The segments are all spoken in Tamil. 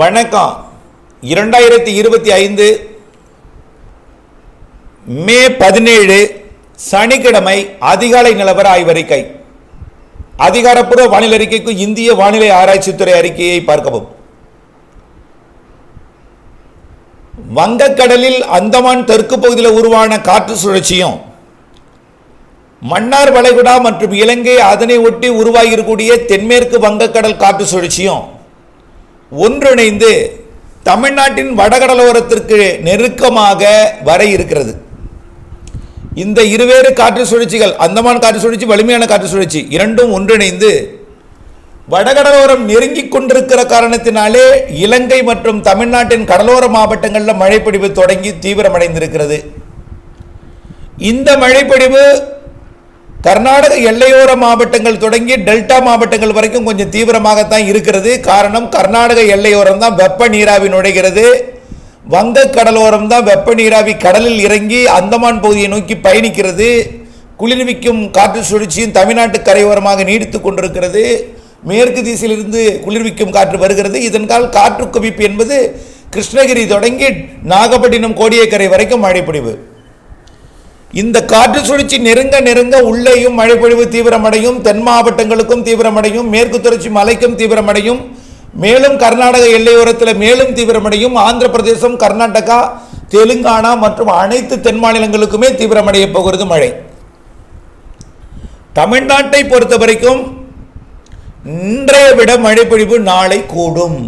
வணக்கம். இரண்டாயிரத்தி இருபத்தி ஐந்து மே பதினேழு சனிக்கிழமை அதிகாலை நிலவர ஆய்வறிக்கை. அதிகாரப்பூர்வ வானிலை அறிக்கைக்கு இந்திய வானிலை ஆராய்ச்சித்துறை அறிக்கையை பார்க்கவும். வங்கக்கடலில் அந்தமான் தெற்கு பகுதியில் உருவான காற்று சுழற்சியும் மன்னார் வளைகுடா மற்றும் இலங்கை அதனை ஒட்டி உருவாகியிருக்கூடிய தென்மேற்கு வங்கக்கடல் காற்று சுழற்சியும் ஒன்றிணைந்து தமிழ்நாட்டின் வடகடலோரத்திற்கு நெருக்கமாக வர இருக்கிறது. இந்த இருவேறு காற்று சுழற்சிகள் அந்தமான் காற்று சுழற்சி வலிமையான காற்று சுழற்சி இரண்டும் ஒன்றிணைந்து வடகடலோரம் நெருங்கிக் கொண்டிருக்கிற காரணத்தினாலே இலங்கை மற்றும் தமிழ்நாட்டின் கடலோர மாவட்டங்களில் மழைப்பிடிவு தொடங்கி தீவிரமடைந்திருக்கிறது. இந்த மழைப்பிடிவு கர்நாடக எல்லையோர மாவட்டங்கள் தொடங்கி டெல்டா மாவட்டங்கள் வரைக்கும் கொஞ்சம் தீவிரமாகத்தான் இருக்கிறது. காரணம் கர்நாடக எல்லையோரம் தான் வெப்ப நீராவி நுழைகிறது. வங்க கடலோரம் தான் வெப்ப நீராவி கடலில் இறங்கி அந்தமான் பகுதியை நோக்கி பயணிக்கிறது. குளிர்விக்கும் காற்று சுழற்சியும் தமிழ்நாட்டு கரையோரமாக நீடித்து கொண்டிருக்கிறது. மேற்கு திசையிலிருந்து குளிர்விக்கும் காற்று வருகிறது. இதன்கால் காற்று குவிப்பு என்பது கிருஷ்ணகிரி தொடங்கி நாகப்பட்டினம் கோடியக்கரை வரைக்கும் மழைப்பொழிவு இந்த காற்று சுழற்சி நெருங்க நெருங்க உள்ளேயும் மழைப்பொழிவு தீவிரமடையும் தென் மாவட்டங்களுக்கும் தீவிரமடையும் மேற்கு தொடர்ச்சி மலைக்கும் தீவிரமடையும் மேலும் கர்நாடக எல்லையோரத்தில் மேலும் தீவிரமடையும் ஆந்திர பிரதேசம் கர்நாடகா தெலுங்கானா மற்றும் அனைத்து தென் மாநிலங்களுக்குமே தீவிரமடைய போகிறது மழை. தமிழ்நாட்டை பொறுத்த வரைக்கும் இன்றைய விட மழைப்பொழிவு நாளை கூடும்.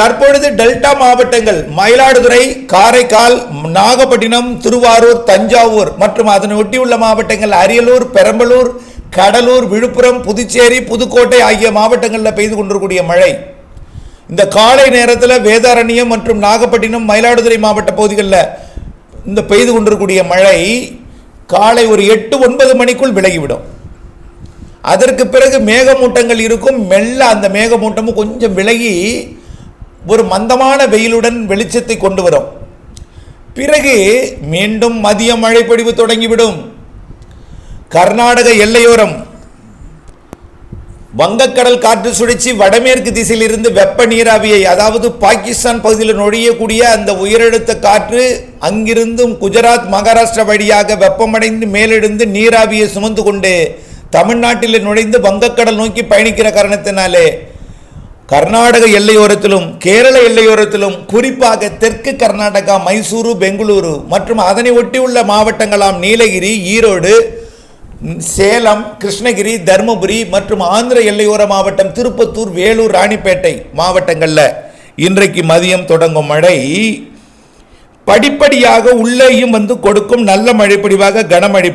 தற்பொழுது டெல்டா மாவட்டங்கள் மயிலாடுதுறை காரைக்கால் நாகப்பட்டினம் திருவாரூர் தஞ்சாவூர் மற்றும் அதனை ஒட்டியுள்ள மாவட்டங்கள் அரியலூர் பெரம்பலூர் கடலூர் விழுப்புரம் புதுச்சேரி புதுக்கோட்டை ஆகிய மாவட்டங்களில் பெய்து கொண்டிருக்கூடிய மழை. இந்த காலை நேரத்தில் வேதாரண்யம் மற்றும் நாகப்பட்டினம் மயிலாடுதுறை மாவட்ட பகுதிகளில் இந்த பெய்து கொண்டிருக்கூடிய மழை காலை ஒரு எட்டு ஒன்பது மணிக்குள் விலகிவிடும். அதற்கு பிறகு மேகமூட்டங்கள் இருக்கும். மெல்ல அந்த மேகமூட்டமும் கொஞ்சம் விலகி ஒரு மந்தமான வெயிலுடன் வெளிச்சத்தை கொண்டு வரும். பிறகு மீண்டும் மதிய மழை பொழிவு தொடங்கிவிடும். கர்நாடக எல்லையோரம். வங்கக்கடல் காற்று சுழற்சி வடமேற்கு திசையிலிருந்து வெப்ப நீராவியை அதாவது பாகிஸ்தான் பகுதியில் நுழையக்கூடிய அந்த உயரழுத்த காற்று அங்கிருந்தும் குஜராத் மகாராஷ்டிரா வழியாக வெப்பமடைந்து மேலெழுந்து நீராவியை சுமந்து கொண்டு தமிழ்நாட்டில் நுழைந்து வங்கக்கடல் நோக்கி பயணிக்கிற காரணத்தினாலே கர்நாடக எல்லையோரத்திலும் கேரள எல்லையோரத்திலும் குறிப்பாக தெற்கு கர்நாடகா மைசூரு பெங்களூரு மற்றும் அதனை ஒட்டியுள்ள மாவட்டங்களாம் நீலகிரி ஈரோடு சேலம் கிருஷ்ணகிரி தருமபுரி மற்றும் ஆந்திர எல்லையோர மாவட்டம் திருப்பத்தூர் வேலூர் ராணிப்பேட்டை மாவட்டங்களில் இன்றைக்கு மதியம் தொடங்கும் மழை. படிப்படியாக உள்ளேயும் வந்து கொடுக்கும் நல்ல மழைப்பிடிவாக கனமழை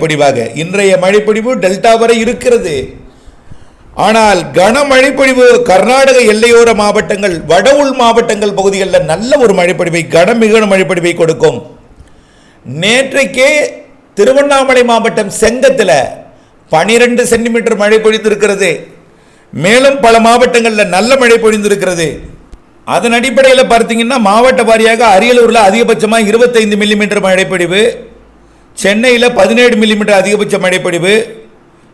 இன்றைய மழைப்பிடிவு டெல்டா வரை இருக்கிறது. ஆனால் கனமழை பொழிவு கர்நாடக எல்லையோர மாவட்டங்கள் வட உள் மாவட்டங்கள் பகுதிகளில் நல்ல ஒரு மழைப்பொழிவை கனமிகுன மழைப்பொழிவை கொடுக்கும். நேற்றைக்கே திருவண்ணாமலை மாவட்டம் செங்கத்தில் பனிரெண்டு சென்டிமீட்டர் மழை பொழிந்திருக்கிறது. மேலும் பல மாவட்டங்களில் நல்ல மழை பொழிந்திருக்கிறது. அதன் அடிப்படையில் பார்த்தீங்கன்னா மாவட்ட வாரியாக அரியலூரில் அதிகபட்சமாக இருபத்தைந்து மில்லிமீட்டர் மழைப்பொழிவு சென்னையில் பதினேழு மில்லிமீட்டர் அதிகபட்ச மழைப்பொழிவு.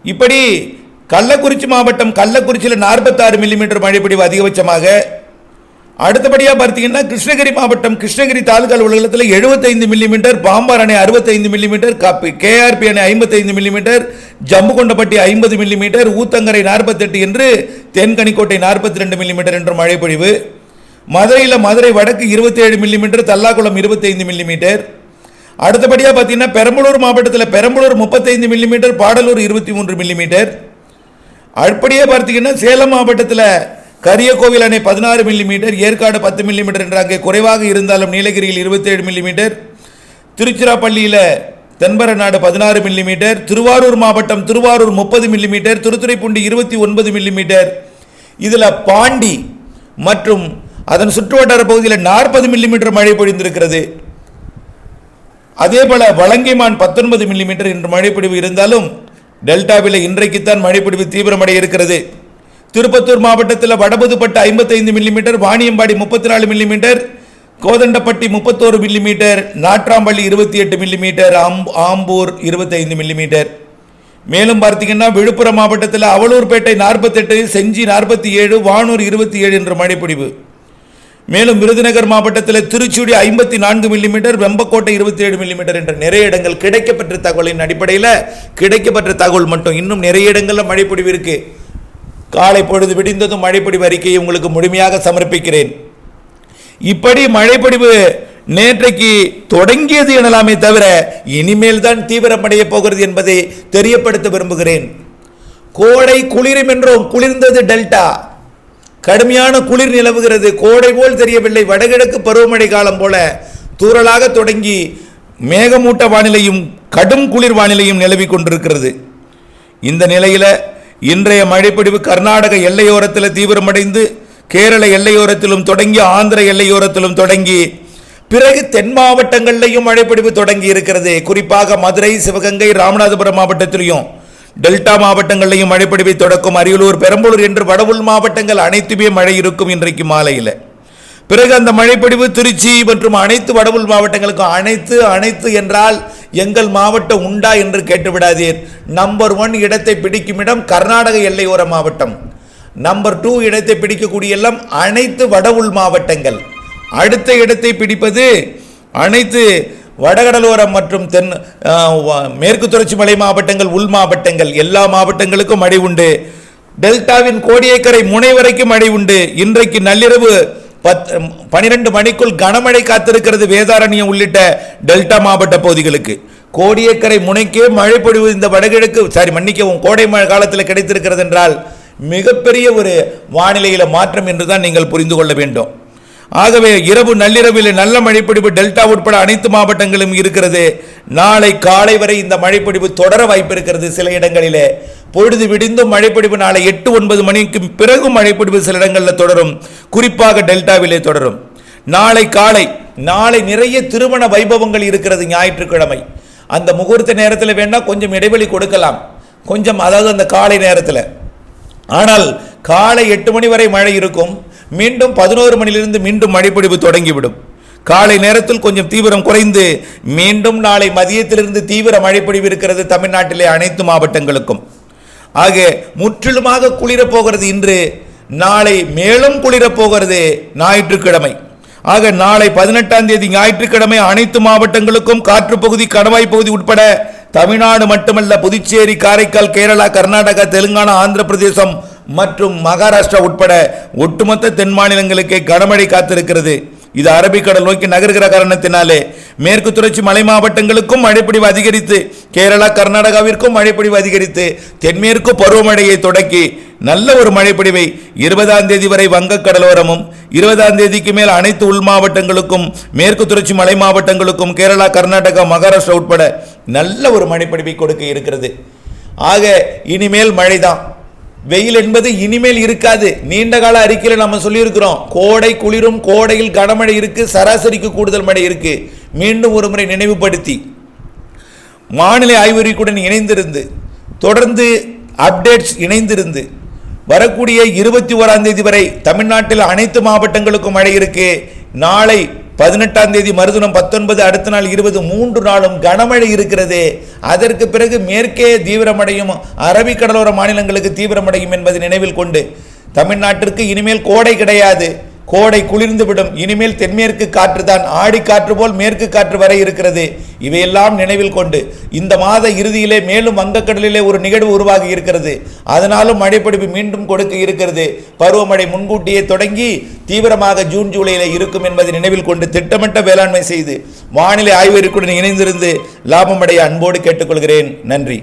இப்படி கள்ளக்குறிச்சி மாவட்டம் கள்ளக்குறிச்சியில் நாற்பத்தாறு மில்லிமீட்டர் மழைப்பொழிவு அதிகபட்சமாக. அடுத்தபடியாக பார்த்தீங்கன்னா கிருஷ்ணகிரி மாவட்டம் கிருஷ்ணகிரி தாலுகா அலுவலகத்தில் எழுபத்தைந்து மில்லிமீட்டர் பாம்பார் அணை அறுபத்தைந்து மில்லிமீட்டர் காப்பி கேஆர்பி அணை ஐம்பத்தைந்து மில்லிமீட்டர் ஜம்புகொண்டப்பட்டி ஐம்பது மில்லிமீட்டர் ஊத்தங்கரை நாற்பத்தெட்டு என்று தென்கனிக்கோட்டை நாற்பத்தி ரெண்டு மில்லிமீட்டர் என்ற பொழிவு மதுரையில் மதுரை வடக்கு இருபத்தேழு மில்லிமீட்டர் தல்லாக்குளம் இருபத்தைந்து மில்லிமீட்டர் அடுத்தபடியாக பார்த்தீங்கன்னா பெரம்பலூர் மாவட்டத்தில் பெரம்பலூர் முப்பத்தைந்து மில்லிமீட்டர் பாடலூர் இருபத்தி மூன்று மில்லிமீட்டர் அப்படியே பார்த்தீங்கன்னா சேலம் மாவட்டத்தில் கரியகோவில் அணை பதினாறு மில்லிமீட்டர் ஏற்காடு பத்து மில்லிமீட்டர் என்ற அங்கே குறைவாக இருந்தாலும் நீலகிரியில் இருபத்தேழு மில்லிமீட்டர் திருச்சிராப்பள்ளியில் தென்பரநாடு பதினாறு மில்லிமீட்டர் திருவாரூர் மாவட்டம் திருவாரூர் முப்பது மில்லிமீட்டர் திருத்துறைப்பூண்டி இருபத்தி ஒன்பது மில்லிமீட்டர் இதில் பாண்டி மற்றும் அதன் சுற்றுவட்டார பகுதியில் நாற்பது மில்லிமீட்டர் மழை பொழிந்திருக்கிறது. அதே போல வலங்கைமான் பத்தொன்பது மில்லிமீட்டர் என்று மழைப்பொழிவு இருந்தாலும் டெல்டாவில் இன்றைக்குத்தான் மழைப்பிடிவு தீவிரமடைய இருக்கிறது திருப்பத்தூர் மாவட்டத்தில் வடபுதுப்பட்டு ஐம்பத்தைந்து மில்லிமீட்டர் வாணியம்பாடி முப்பத்தி நாலு மில்லிமீட்டர் கோதண்டப்பட்டி முப்பத்தோரு மில்லிமீட்டர் நாற்றாம்பள்ளி இருபத்தி எட்டு மில்லிமீட்டர் ஆம் ஆம்பூர் இருபத்தைந்து மில்லிமீட்டர். மேலும் பார்த்தீங்கன்னா விழுப்புரம் மாவட்டத்தில் அவலூர்பேட்டை நாற்பத்தெட்டு செஞ்சி நாற்பத்தி ஏழு வானூர் இருபத்தி ஏழு என்ற மழைப்பிடிவு மேலும் விருதுநகர் மாவட்டத்தில் திருச்சுடி ஐம்பத்தி நான்கு மில்லிமீட்டர் வெம்பக்கோட்டை இருபத்தி ஏழு மில்லிமீட்டர் என்ற நிறைய இடங்கள் கிடைக்கப்பெற்ற தகவலின் அடிப்படையில் கிடைக்கப்பெற்ற தகவல் மட்டும். இன்னும் நிறைய இடங்களில் மழைப்பொழிவு இருக்கு. காலை பொழுது விடிந்ததும் மழைப்பொழிவு அறிக்கையை உங்களுக்கு முழுமையாக சமர்ப்பிக்கிறேன். இப்படி மழைப்பொழிவு நேற்றைக்கு தொடங்கியது எனலாமே தவிர இனிமேல் தான் தீவிரமடைய போகிறது என்பதை தெரியப்படுத்த விரும்புகிறேன். கோடை குளிரும் என்றும் குளிர்ந்தது டெல்டா. கடுமையான குளிர் நிலவுகிறது. கோடை போல் தெரியவில்லை. வடகிழக்கு பருவமழை காலம் போல தூறலாக தொடங்கி மேகமூட்ட வானிலையும் கடும் குளிர் வானிலையும் நிலவி கொண்டிருக்கிறது. இந்த நிலையில் இன்றைய மழைப்பிடிவு கர்நாடக எல்லையோரத்தில் தீவிரமடைந்து கேரள எல்லையோரத்திலும் தொடங்கி ஆந்திர எல்லையோரத்திலும் தொடங்கி பிறகு தென் மாவட்டங்களிலையும் மழைப்பிடிவு தொடங்கி இருக்கிறது. குறிப்பாக மதுரை சிவகங்கை ராமநாதபுரம் மாவட்டத்திலையும் டெல்டா மாவட்டங்களையும் மழைப்பிடிவை தொடக்கும் அரியலூர் பெரம்பலூர் என்று வடவுள் மாவட்டங்கள் அனைத்துமே மழை இருக்கும் இன்றைக்கு மாலையில். பிறகு அந்த மழைப்பொழிவு திருச்சி மற்றும் அனைத்து வடவுள் மாவட்டங்களுக்கும் அனைத்து அனைத்து என்றால் எங்கள் மாவட்டம் உண்டா என்று கேட்டுவிடாதீர். நம்பர் ஒன் இடத்தை பிடிக்கும் இடம் கர்நாடக எல்லையோர மாவட்டம். நம்பர் டூ இடத்தை பிடிக்கக்கூடிய எல்லாம் அனைத்து வடவுள் மாவட்டங்கள். அடுத்த இடத்தை பிடிப்பது அனைத்து வடகடலோரம் மற்றும் தென் மேற்கு தொடர்ச்சி மலை மாவட்டங்கள் உள் மாவட்டங்கள் எல்லா மாவட்டங்களுக்கும் மழை உண்டு. டெல்டாவின் கோடியக்கரை முனை வரைக்கும் மழை உண்டு. இன்றைக்கு நள்ளிரவு பத் பனிரெண்டு மணிக்குள் கனமழை காத்திருக்கிறது வேதாரண்யம் உள்ளிட்ட டெல்டா மாவட்ட பகுதிகளுக்கு. கோடியக்கரை முனைக்கே மழை பொழிவு இந்த வடகிழக்கு சாரி மன்னிக்கவும் கோடை மழை காலத்தில் கிடைத்திருக்கிறது என்றால் மிகப்பெரிய ஒரு வானிலையில் மாற்றம் என்று தான் நீங்கள் புரிந்து கொள்ள வேண்டும். ஆகவே இரவு நள்ளிரவில் நல்ல மழைப்பிடிப்பு டெல்டா உட்பட அனைத்து மாவட்டங்களும் இருக்கிறது. நாளை காலை வரை இந்த மழைப்பிடிப்பு தொடர வாய்ப்பு இருக்கிறது சில இடங்களிலே. பொழுது விடிந்தும் மழைப்பிடிப்பு நாளை எட்டு ஒன்பது மணிக்கு பிறகு மழைப்பிடிப்பு சில இடங்களில் தொடரும். குறிப்பாக டெல்டாவிலே தொடரும். நாளை காலை நாளை நிறைய திருமண வைபவங்கள் இருக்கிறது ஞாயிற்றுக்கிழமை. அந்த முகூர்த்த நேரத்தில் வேணால் கொஞ்சம் இடைவெளி கொடுக்கலாம். கொஞ்சம் அதாவது அந்த காலை நேரத்தில். ஆனால் காலை எட்டு மணி வரை மழை இருக்கும். மீண்டும் பதினோரு மணியிலிருந்து மீண்டும் மழைப்பொழிவு தொடங்கிவிடும். காலை நேரத்தில் கொஞ்சம் தீவிரம் குறைந்து மீண்டும் நாளை மதியத்திலிருந்து தீவிர மழைப்பொழிவு இருக்கிறது தமிழ்நாட்டிலே அனைத்து மாவட்டங்களுக்கும். ஆக முற்றிலுமாக குளிரப் போகிறது இன்று நாளை மேலும் குளிரப் போகிறது ஞாயிற்றுக்கிழமை. ஆக நாளை பதினெட்டாம் தேதி ஞாயிற்றுக்கிழமை அனைத்து மாவட்டங்களுக்கும் காற்றுப்பகுதி கணவாய் பகுதி உட்பட தமிழ்நாடு மட்டுமல்ல புதுச்சேரி காரைக்கால் கேரளா கர்நாடகா தெலுங்கானா ஆந்திர பிரதேசம் மற்றும் மகாராஷ்டிரா உட்பட ஒட்டுமொத்த தென் மாநிலங்களுக்கே கனமழை காத்திருக்கிறது. இது அரபிக்கடல் நோக்கி நகர்கிற காரணத்தினாலே மேற்கு தொடர்ச்சி மலை மாவட்டங்களுக்கும் மழைப்பிடிவு அதிகரித்து கேரளா கர்நாடகாவிற்கும் மழைப்பிடிவு அதிகரித்து தென்மேற்கு பருவமழையை தொடக்கி நல்ல ஒரு மழைப்பிடிவை இருபதாம் தேதி வரை வங்கக் கடலோரமும் இருபதாம் தேதிக்கு மேல் அனைத்து உள் மாவட்டங்களுக்கும் மேற்கு தொடர்ச்சி மலை மாவட்டங்களுக்கும் கேரளா கர்நாடகா மகாராஷ்டிரா உட்பட நல்ல ஒரு மழைப்பிடிவை கொடுக்க இருக்கிறது. ஆக இனிமேல் மழைதான். வெயில் என்பது இனிமேல் இருக்காது. நீண்ட கால அறிக்கையில் நம்ம சொல்லியிருக்கிறோம். கோடை குளிரும் கோடையில் கனமழை இருக்கு சராசரிக்கு கூடுதல் மழை இருக்கு. மீண்டும் ஒரு முறை நினைவுபடுத்தி. வானிலை ஆய்வறிக்கையுடன் இணைந்திருந்து தொடர்ந்து அப்டேட்ஸ் இணைந்திருந்து வரக்கூடிய இருபத்தி ஓராம் தேதி வரை தமிழ்நாட்டில் அனைத்து மாவட்டங்களுக்கும் மழை இருக்கு. நாளை பதினெட்டாம் தேதி மறுதினம் பத்தொன்பது அடுத்த நாள் இருபது மூன்று நாளும் கனமழை இருக்கிறது. அதற்கு பிறகு மேற்கே தீவிரமடையும் அரபிக்கடலோர மாநிலங்களுக்கு தீவிரமடையும் என்பதை நினைவில் கொண்டு தமிழ்நாட்டிற்கு இனிமேல் கோடை கிடையாது. கோடை குளிர்ந்துவிடும் இனிமேல் தென்மேற்கு காற்று தான். ஆடி காற்று போல் மேற்கு காற்று வரை இருக்கிறது. இவையெல்லாம் நினைவில் கொண்டு. இந்த மாத இறுதியிலே மேலும் வங்கக்கடலிலே ஒரு நிகழ்வு உருவாகி இருக்கிறது. அதனாலும் மழைப்பிடிப்பு மீண்டும் கொடுக்க இருக்கிறது. பருவமழை முன்கூட்டியே தொடங்கி தீவிரமாக ஜூன் ஜூலையில் இருக்கும் என்பதை நினைவில் கொண்டு திட்டமிட்ட வேளாண்மை செய்து வானிலை ஆய்வறிக்குடன் இணைந்திருந்து லாபமடைய அன்போடு கேட்டுக்கொள்கிறேன். நன்றி.